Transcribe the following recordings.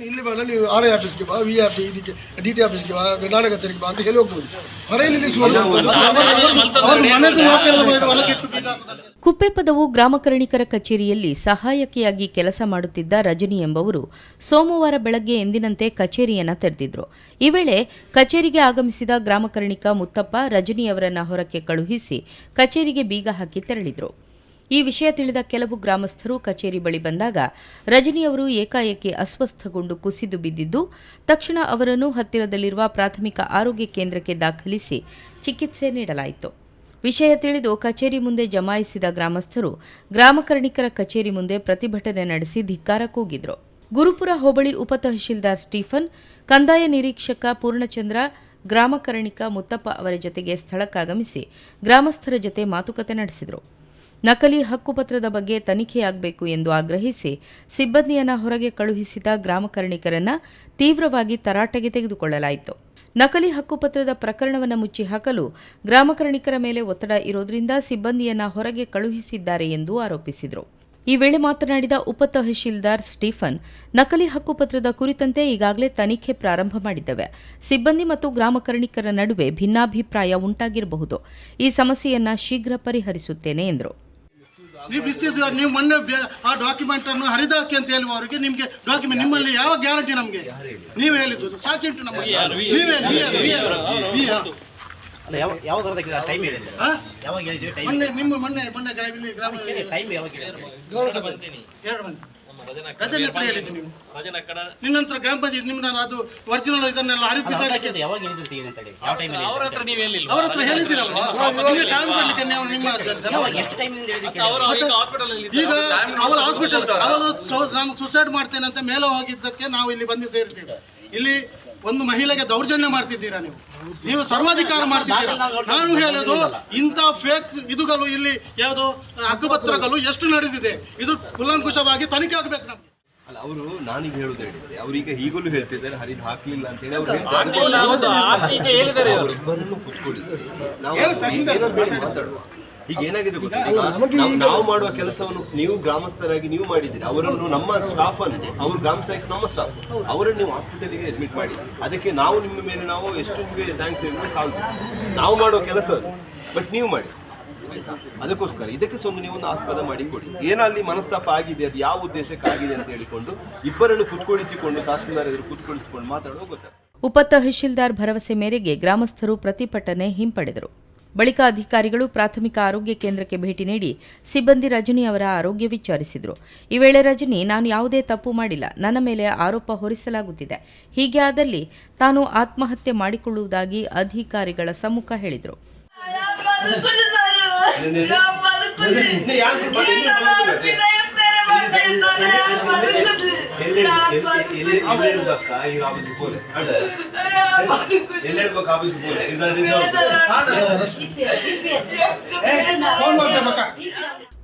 ನೀನು ಇಲ್ಲಿ ನೀವು ಆರ್ ಐ ಆಫೀಸ್ಗೆ ಬಾ ವಿ ಆಫೀಸ್ ಇದಕ್ಕೆ ಡಿ ಟಿ ಆಫೀಸ್ಗೆ ಬಾ ಕರ್ನಾಟಕ ಕಚೇರಿಗೆ ಬಾ ಅಂತ ಹೇಳಿ ಹೋಗ್ಬೋದು. ಕುಪ್ಪೆಪದವು ಗ್ರಾಮಕರ್ಣಿಕರ ಕಚೇರಿಯಲ್ಲಿ ಸಹಾಯಕಿಯಾಗಿ ಕೆಲಸ ಮಾಡುತ್ತಿದ್ದ ರಜನಿ ಎಂಬವರು ಸೋಮವಾರ ಬೆಳಗ್ಗೆ ಎಂದಿನಂತೆ ಕಚೇರಿಯನ್ನ ತೆರೆದಿದ್ರು. ಈ ವೇಳೆ ಕಚೇರಿಗೆ ಆಗಮಿಸಿದ ಗ್ರಾಮಕರಣಿಕ ಮುತ್ತಪ್ಪ ರಜನಿಯವರನ್ನ ಹೊರಕ್ಕೆ ಕಳುಹಿಸಿ ಕಚೇರಿಗೆ ಬೀಗ ಹಾಕಿ ತೆರಳಿದ್ರು. ಈ ವಿಷಯ ತಿಳಿದ ಕೆಲವು ಗ್ರಾಮಸ್ಥರು ಕಚೇರಿ ಬಳಿ ಬಂದಾಗ ರಜನಿಯವರು ಏಕಾಏಕಿ ಅಸ್ವಸ್ಥಗೊಂಡು ಕುಸಿದು ಬಿದ್ದಿದ್ದು, ತಕ್ಷಣ ಅವರನ್ನು ಹತ್ತಿರದಲ್ಲಿರುವ ಪ್ರಾಥಮಿಕ ಆರೋಗ್ಯ ಕೇಂದ್ರಕ್ಕೆ ದಾಖಲಿಸಿ ಚಿಕಿತ್ಸೆ ನೀಡಲಾಯಿತು. ವಿಷಯ ತಿಳಿದು ಕಚೇರಿ ಮುಂದೆ ಜಮಾಯಿಸಿದ ಗ್ರಾಮಸ್ಥರು ಗ್ರಾಮಕರ್ಣಿಕರ ಕಚೇರಿ ಮುಂದೆ ಪ್ರತಿಭಟನೆ ನಡೆಸಿ ಧಿಕ್ಕಾರ ಕೂಗಿದ್ರು. ಗುರುಪುರ ಹೋಬಳಿ ಉಪತಹಶೀಲ್ದಾರ್ ಸ್ಟೀಫನ್, ಕಂದಾಯ ನಿರೀಕ್ಷಕ ಪೂರ್ಣಚಂದ್ರ ಗ್ರಾಮಕರ್ಣಿಕ ಮುತ್ತಪ್ಪ ಅವರ ಜೊತೆಗೆ ಸ್ಥಳಕ್ಕಾಗಮಿಸಿ ಗ್ರಾಮಸ್ಥರ ಜೊತೆ ಮಾತುಕತೆ ನಡೆಸಿದರು. ನಕಲಿ ಹಕ್ಕುಪತ್ರದ ಬಗ್ಗೆ ತನಿಖೆಯಾಗಬೇಕು ಎಂದು ಆಗ್ರಹಿಸಿ ಸಿಬ್ಬಂದಿಯನ್ನ ಹೊರಗೆ ಕಳುಹಿಸಿದ ಗ್ರಾಮಕರ್ಣಿಕರನ್ನ ತೀವ್ರವಾಗಿ ತರಾಟೆಗೆ ತೆಗೆದುಕೊಳ್ಳಲಾಯಿತು. ನಕಲಿ ಹಕ್ಕುಪತ್ರದ ಪ್ರಕರಣವನ್ನು ಮುಚ್ಚಿ ಹಾಕಲು ಗ್ರಾಮಕರ್ಣಿಕರ ಮೇಲೆ ಒತ್ತಡ ಇರೋದ್ರಿಂದ ಸಿಬ್ಬಂದಿಯನ್ನ ಹೊರಗೆ ಕಳುಹಿಸಿದ್ದಾರೆ ಎಂದು ಆರೋಪಿಸಿದರು. ಈ ವೇಳೆ ಮಾತನಾಡಿದ ಉಪ ತಹಶೀಲ್ದಾರ್ ಸ್ಟೀಫನ್, ನಕಲಿ ಹಕ್ಕುಪತ್ರದ ಕುರಿತಂತೆ ಈಗಾಗಲೇ ತನಿಖೆ ಪ್ರಾರಂಭ ಮಾಡಿದ್ದವೆ. ಸಿಬ್ಬಂದಿ ಮತ್ತು ಗ್ರಾಮಕರ್ಣಿಕರ ನಡುವೆ ಭಿನ್ನಾಭಿಪ್ರಾಯ ಉಂಟಾಗಿರಬಹುದು. ಈ ಸಮಸ್ಯೆಯನ್ನ ಶೀಘ್ರ ಪರಿಹರಿಸುತ್ತೇನೆ ಎಂದರು. ನೀವು ಬಿಸಿಸ್ ನೀವು ಮೊನ್ನೆ ಆ ಡಾಕ್ಯುಮೆಂಟ್ ಅನ್ನು ಹರಿದಾಕಿ ಅಂತ ಹೇಳುವವರಿಗೆ ನಿಮಗೆ ಡಾಕ್ಯುಮೆಂಟ್ ನಿಮ್ಮಲ್ಲಿ ಯಾವ ಗ್ಯಾರಂಟಿ ನಮಗೆ? ನೀವು ಹೇಳಿದ್ದು ಸಾಕ್ಷಿ ಉಂಟು ನಮಗೆ. ನೀವೇ ಮೊನ್ನೆ ನಿಮ್ಮ ಮೊನ್ನೆ ಮೊನ್ನೆ ಗ್ರಾಮ ಸಭೆ. ಎರಡು ಮಂದಿ. ರಜನಿ ಹತ್ರ ಹೇಳಿದ್ದು ನೀವು? ನಿನ್ನ ಹತ್ರ ಗ್ರಾಮ ಪಂಚಾಯತ್ ಅದು ಒರಿಜಿನಲ್ ಇದನ್ನೆಲ್ಲ ಹರಿದು ಬಿಸಾಡಲಿಕ್ಕೆ ಯಾವಾಗ ಹೇಳಿದ್ರು ತೆಗಿ ಅಂತ ಹೇಳಿ. ಯಾವ ಟೈಮ್ ಅವ್ರ ಹತ್ರ ಹೇಳಿದ್ದೀರಲ್ವಾ? ನಿಮಗೆ ಟೈಮ್ ಕೊಡ್ಲಿಕ್ಕೆ ನೀವು ನಿಮ್ಮ ಜನ ಎಷ್ಟು ಟೈಮ್ ಹೇಳಿದ್ವಿ ಈಗ ಅವರ ಹಾಸ್ಪಿಟಲ್ ಅವರು ನಾನು ಸುಸೈಡ್ ಮಾಡ್ತೇನೆ ಅಂತ ಮೇಲೆ ಹೋಗಿದ್ದಕ್ಕೆ ನಾವು ಇಲ್ಲಿ ಬಂದು ಸೇರಿದ್ದೇವೆ. ಇಲ್ಲಿ ಒಂದು ಮಹಿಳೆಗೆ ದೌರ್ಜನ್ಯ ಮಾಡ್ತಿದ್ದೀರಾ ನೀವು? ನೀವು ಸರ್ವಾಧಿಕಾರ ಮಾಡ್ತಿದ್ದೀರಾ? ನಾನು ಹೇಳೋದು ಇಂಥ ಫೇಕ್ ಇದುಗಳು ಇಲ್ಲಿ ಯಾವುದು ಹಕ್ಕುಪತ್ರಗಳು ಎಷ್ಟು ನಡೆದಿದೆ? ಇದು ಕುಲಂಕುಷವಾಗಿ ತನಿಖೆ ಆಗಬೇಕು ನಮ್ಗೆ. ಅಲ್ಲ ಅವರು ನಾನೀಗ ಹೇಳುದು ಹೇಳಿದ್ರೆ ಅವ್ರೀಗ ಈಗಲೂ ಹೇಳ್ತಿದ್ದಾರೆ ಹರಿದು ಹಾಕ್ಲಿಲ್ಲ ಅಂತ ಹೇಳಿ ಅವ್ರು ಕುತ್ಕೊಳಿಸಿ ನಾವು ಮಾತಾಡುವ. ಈಗ ಏನಾಗಿದೆ ಗೊತ್ತಾ? ನಾವು- ಮಾಡುವ ಕೆಲಸವನ್ನು ನೀವು ಗ್ರಾಮಸ್ಥರಾಗಿ ನೀವು ಮಾಡಿದ್ದೀರಿ. ಅವರನ್ನು ನಮ್ಮ ಸ್ಟಾಫ್ ಅನ್ನು ಅವರು ಗ್ರಾಮ ಸಹಾಯಕ ನಮ್ಮ ಸ್ಟಾಫ್ ಅವರನ್ನು ನೀವು ಹಾಸ್ಪಿಟಲ್ಗೆ ಅಡ್ಮಿಟ್ ಮಾಡಿ. ಅದಕ್ಕೆ ನಾವು ನಿಮ್ಮ ಮೇಲೆ ನಾವು ಎಷ್ಟು ನಿಮಗೆ ಥ್ಯಾಂಕ್ಸ್ ಹೇಳಿದ್ರೆ ಸಾಲ್ದು ನಾವು ಮಾಡುವ ಕೆಲಸ ಅದು. ಬಟ್ ನೀವು ಮಾಡಿ. ಆಯ್ತಾ? ಅದಕ್ಕೋಸ್ಕರ ಇದಕ್ಕೆ ಸ್ವಲ್ಪ ನೀವು ಒಂದು ಆಸ್ಪದ ಮಾಡಿ ಕೊಡಿ. ಏನಲ್ಲಿ ಮನಸ್ತಾಪ ಆಗಿದೆ ಅದು ಯಾವ ಉದ್ದೇಶಕ್ಕೆ ಆಗಿದೆ ಅಂತ ಹೇಳಿಕೊಂಡು ಇಬ್ಬರನ್ನು ಕುತ್ಕೊಳಿಸಿಕೊಂಡು ತಹಶೀಲ್ದಾರ್ ಎದುರು ಕುತ್ಕೊಳಿಸಿಕೊಂಡು ಮಾತಾಡುವ ಗೊತ್ತಾಗ್ತದೆ. ಉಪ ತಹಶೀಲ್ದಾರ್ ಭರವಸೆ ಮೇರೆಗೆ ಗ್ರಾಮಸ್ಥರು ಪ್ರತಿಭಟನೆ ಹಿಂಪಡೆದರು. ಬಳಿಕ ಅಧಿಕಾರಿಗಳು ಪ್ರಾಥಮಿಕ ಆರೋಗ್ಯ ಕೇಂದ್ರಕ್ಕೆ ಭೇಟಿ ನೀಡಿ ಸಿಬ್ಬಂದಿ ರಜನಿ ಅವರ ಆರೋಗ್ಯ ವಿಚಾರಿಸಿದರು. ಈ ವೇಳೆ ರಜನಿ ನಾನು ಯಾವುದೇ ತಪ್ಪು ಮಾಡಿಲ್ಲ. ನನ್ನ ಮೇಲೆ ಆರೋಪ ಹೊರಿಸಲಾಗುತ್ತಿದೆ. ಹೀಗೆ ಆದಲ್ಲಿ ತಾನು ಆತ್ಮಹತ್ಯೆ ಮಾಡಿಕೊಳ್ಳುವುದಾಗಿ ಅಧಿಕಾರಿಗಳ ಸಮ್ಮುಖ ಹೇಳಿದರು.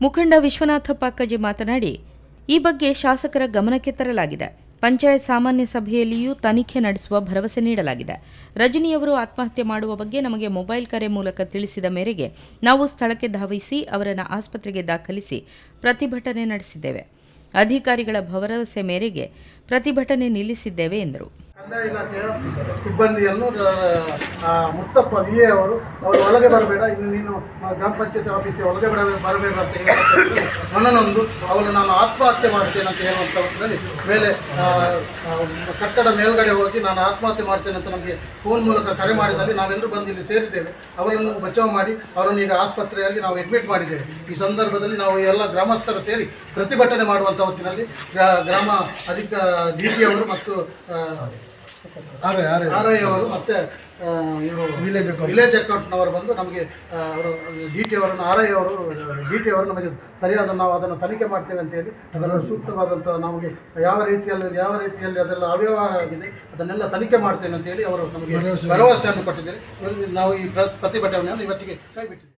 ಮುಖಂಡ ವಿಶ್ವನಾಥ ಪಾಕಜಿ ಮಾತನಾಡಿ ಈ ಬಗ್ಗೆ ಶಾಸಕರ ಗಮನಕ್ಕೆ ತರಲಾಗಿದೆ. ಪಂಚಾಯತ್ ಸಾಮಾನ್ಯ ಸಭೆಯಲ್ಲಿಯೂ ತನಿಖೆ ನಡೆಸುವ ಭರವಸೆ ನೀಡಲಾಗಿದೆ. ರಜನಿಯವರು ಆತ್ಮಹತ್ಯೆ ಮಾಡುವ ಬಗ್ಗೆ ನಮಗೆ ಮೊಬೈಲ್ ಕರೆ ಮೂಲಕ ತಿಳಿಸಿದ ಮೇರೆಗೆ ನಾವು ಸ್ಥಳಕ್ಕೆ ಧಾವಿಸಿ ಅವರನ್ನು ಆಸ್ಪತ್ರೆಗೆ ದಾಖಲಿಸಿ ಪ್ರತಿಭಟನೆ ನಡೆಸಿದ್ದೇವೆ. ಅಧಿಕಾರಿಗಳ ಭರವಸೆ ಮೇರೆಗೆ ಪ್ರತಿಭಟನೆ ನಿಲ್ಲಿಸಿದ್ದೇವೆ ಎಂದರು. ಕಂದಾಯ ಇಲಾಖೆಯ ಸಿಬ್ಬಂದಿಯನ್ನು ಮುತ್ತಪ್ಪ ವಿ ಎ ಅವರು ಅವರು ಒಳಗೆ ಬರಬೇಡ, ಇನ್ನು ನೀನು ಗ್ರಾಮ ಪಂಚಾಯತ್ ಆಫೀಸಿಗೆ ಒಳಗೆ ಬಿಡ, ಬರಬೇಡ ಅಂತ ಹೇಳುವಂಥದ್ದು. ನನ್ನನ್ನೊಂದು ಅವರು ನಾನು ಆತ್ಮಹತ್ಯೆ ಮಾಡ್ತೇನೆ ಅಂತ ಹೇಳುವಂಥ ಹೊತ್ತಿನಲ್ಲಿ ಮೇಲೆ ಕಟ್ಟಡ ಮೇಲ್ಗಡೆ ಹೋಗಿ ನಾನು ಆತ್ಮಹತ್ಯೆ ಮಾಡ್ತೇನೆ ಅಂತ ನಮಗೆ ಫೋನ್ ಮೂಲಕ ಕರೆ ಮಾಡಿದಲ್ಲಿ ನಾವೆಲ್ಲರೂ ಬಂದು ಇಲ್ಲಿ ಸೇರಿದ್ದೇವೆ. ಅವರನ್ನು ಬಚಾವ್ ಮಾಡಿ, ಅವರನ್ನು ಈಗ ಆಸ್ಪತ್ರೆಯಲ್ಲಿ ನಾವು ಅಡ್ಮಿಟ್ ಮಾಡಿದ್ದೇವೆ. ಈ ಸಂದರ್ಭದಲ್ಲಿ ನಾವು ಎಲ್ಲ ಗ್ರಾಮಸ್ಥರು ಸೇರಿ ಪ್ರತಿಭಟನೆ ಮಾಡುವಂಥ ಹೊತ್ತಿನಲ್ಲಿ ಗ್ರಾ- ಗ್ರಾಮ ಅಧಿಕ, ಡಿ ಅವರು ಮತ್ತು ಆರ್ ಐ ಅವರು ಮತ್ತೆ ಇವರು ವಿಲೇಜ್ ವಿಲೇಜ್ ಅಕೌಂಟ್ನವರು ಬಂದು ನಮಗೆ ಅವರು ಡಿ ಟಿ ಅವರನ್ನು ಆರ್ ಐ ಅವರು ಡಿ ಟಿ ಅವರು ನಮಗೆ ಸರಿಯಾದ ನಾವು ಅದನ್ನು ತನಿಖೆ ಮಾಡ್ತೇವೆ ಅಂತೇಳಿ ಅದರ ಸೂಕ್ತವಾದಂಥ ನಮಗೆ ಯಾವ ರೀತಿಯಲ್ಲಿ ಯಾವ ರೀತಿಯಲ್ಲಿ ಅದೆಲ್ಲ ಅವ್ಯವಹಾರ ಆಗಿದೆ ಅದನ್ನೆಲ್ಲ ತನಿಖೆ ಮಾಡ್ತೇನೆ ಅಂತೇಳಿ ಅವರು ನಮಗೆ ಭರವಸೆಯನ್ನು ಕೊಟ್ಟಿದ್ದಾರೆ. ನಾವು ಈ ಪ್ರ- ಪ್ರತಿಭಟನೆಯನ್ನು ಇವತ್ತಿಗೆ ಕೈ ಬಿಟ್ಟಿದ್ದೇವೆ